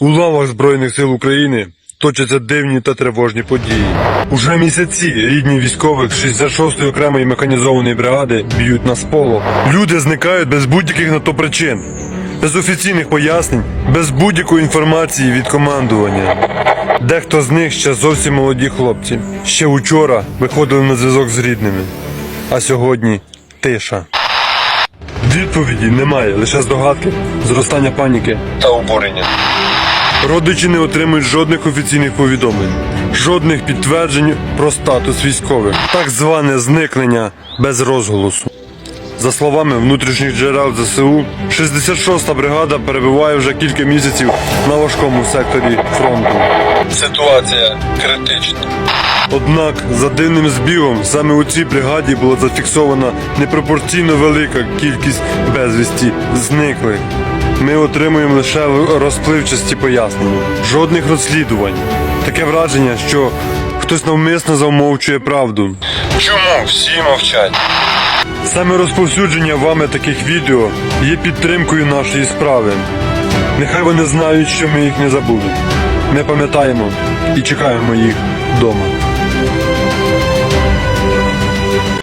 У лавах Збройних сил України точаться дивні та тривожні події. Уже місяці рідні військових 66-ї окремої механізованої бригади б'ють на сполох. Люди зникають без будь-яких на то причин, без офіційних пояснень, без будь-якої інформації від командування. Дехто з них ще зовсім молоді хлопці. Ще учора виходили на зв'язок з рідними, а сьогодні тиша. Відповіді немає, лише здогадки, зростання паніки та обурення. Родичі не отримують жодних офіційних повідомлень, жодних підтверджень про статус військових, так зване зникнення без розголосу. За словами внутрішніх джерел ЗСУ, 66-та бригада перебуває вже кілька місяців на важкому секторі фронту. Ситуація критична. Однак, за дивним збігом, саме у цій бригаді була зафіксована непропорційно велика кількість безвісті зниклих. Ми отримуємо лише розпливчасті пояснення, жодних розслідувань. Таке враження, що хтось навмисно замовчує правду. Чому всі мовчать? Саме розповсюдження вами таких відео є підтримкою нашої справи. Нехай вони знають, що ми їх не забули. Ми пам'ятаємо і чекаємо їх вдома.